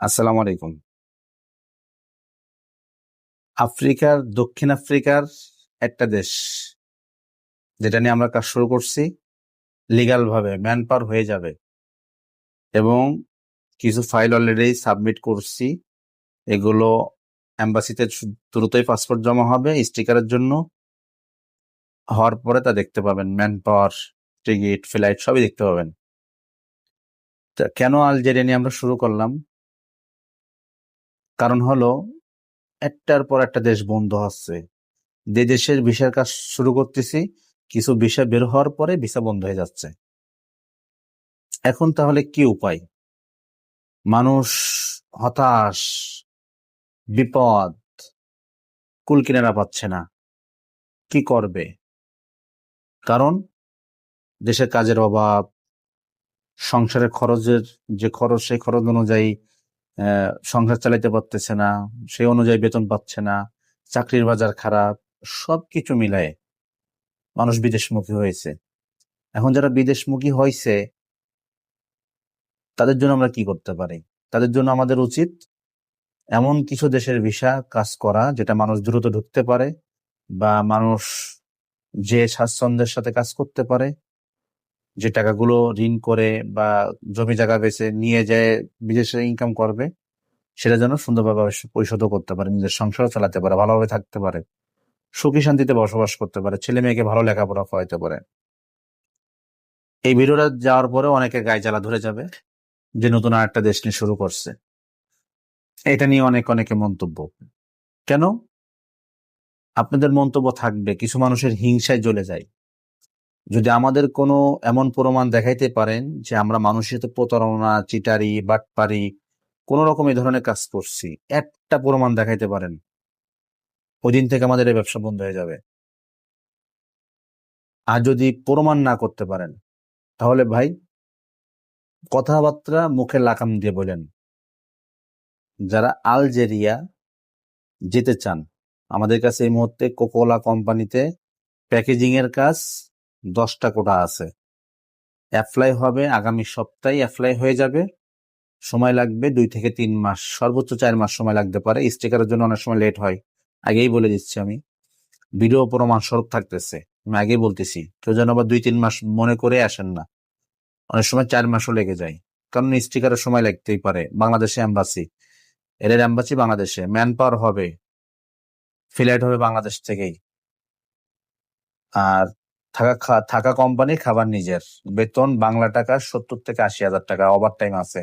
আসসালামু আলাইকুম। আফ্রিকার, দক্ষিণ আফ্রিকার একটা দেশ, যেটা নিয়ে আমরা কাজ শুরু করছি লিগাল ভাবে ম্যান পাওয়ার হয়ে যাবে। এবং কিছু ফাইল অলরেডি সাবমিট করছি, এগুলো এম্বাসিতে দ্রুতই পাসপোর্ট জমা হবে স্টিকারের জন্য। হওয়ার পরে তা দেখতে পাবেন ম্যান পাওয়ার টিকিট ফ্লাইট সবই দেখতে পাবেন। কেন আলজেরিয়া নিয়ে আমরা শুরু করলাম? কারণ হলো, একটার পর একটা দেশ বন্ধ হচ্ছে। যে দেশের ভিসার কাজ শুরু করতেছি, কিছু ভিসা বের হওয়ার পরে ভিসা বন্ধ হয়ে যাচ্ছে। এখন তাহলে কি উপায়? মানুষ হতাশ, বিপদ, কুল কিনারা পাচ্ছে না। কি করবে? কারণ দেশের কাজের অভাব, সংসারের খরচের যে খরচ, সেই খরচ অনুযায়ী সংসার চালাইতে পারতেছে না সেই অনুযায়ী বেতন পাচ্ছে না, চাকরির বাজার খারাপ, সবকিছু মিলায়ে মানুষ বিদেশমুখী হয়েছে। এখন যারা বিদেশমুখী হয়েছে, তাদের জন্য আমরা কি করতে পারি? তাদের জন্য আমাদের উচিত এমন কিছু দেশের ভিসা কাজ করা, যেটা মানুষ দ্রুত ঢুকতে পারে বা মানুষ যে স্বাচ্ছন্দ্যের সাথে কাজ করতে পারে যে টাকাগুলো ঋণ করে বা জমি জায়গা বেচে নিয়ে যায় বিদেশে ইনকাম করবে, সেটা যেন সুন্দরভাবে পরিশোধও করতে পারে, নিজের সংসারও চালাতে পারে, ভালোভাবে থাকতে পারে, সুখী শান্তিতে বসবাস করতে পারে, ছেলে মেয়েকে ভালো লেখাপড়া করাইতে পারে। এই ভিডিওটা যাওয়ার পরে অনেকে গায়ে জ্বালা ধরে যাবে যে নতুন আর একটা দেশ নিয়ে শুরু করছে। এটা নিয়ে অনেক অনেকে মন্তব্য। কেন? আপনাদের মন্তব্য থাকবে, কিছু মানুষের হিংসায় জ্বলে যায়। যদি আমাদের কোনো এমন প্রমাণ দেখাইতে পারেন যে আমরা মানুষের সাথে প্রতারণা, চিটারি, বাটপারি, কোন রকম এই ধরনের কাজ করছি, একটা প্রমাণ দেখাইতে পারেন। ওই দিন থেকে আমাদের এই ব্যবসা বন্ধ হয়ে যাবে। আর যদি প্রমাণ না করতে পারেন, তাহলে ভাই কথাবার্তা মুখে লাকাম দিয়ে বলেন, যারা আলজেরিয়া যেতে চান, আমাদের কাছে এই মুহূর্তে কোকোলা কোম্পানিতে প্যাকেজিং এর কাজ দশটা কোটা আছে। অ্যাপ্লাই হবে, আগামী সপ্তাহে অ্যাপ্লাই হয়ে যাবে। সময় লাগবে দুই থেকে তিন মাস, সর্বোচ্চ চার মাস সময় লাগতে পারে। স্টিকারের জন্য অনেক সময় লেট হয়। আগেই বলে দিচ্ছি আমি। ভিডিও প্রমাণ স্বরূপ থাকতেছে। আমি আগেই বলতেছি, কেউ যেন আবার দুই, তিন মাস মনে করে আসেন না। অনেক সময় চার মাসও লেগে যায়। কারণ স্টিকারের সময় লাগতেই পারে। বাংলাদেশে এম্বাসি এদের এম্বাসি বাংলাদেশে। ম্যান পাওয়ার হবে। ফ্লাইট হবে বাংলাদেশ থেকেই। আর থাকা থাকা কোম্পানি খাবার নিজের। বেতন বাংলা টাকা সত্তর থেকে আশি হাজার টাকা ওভার টাইম আছে।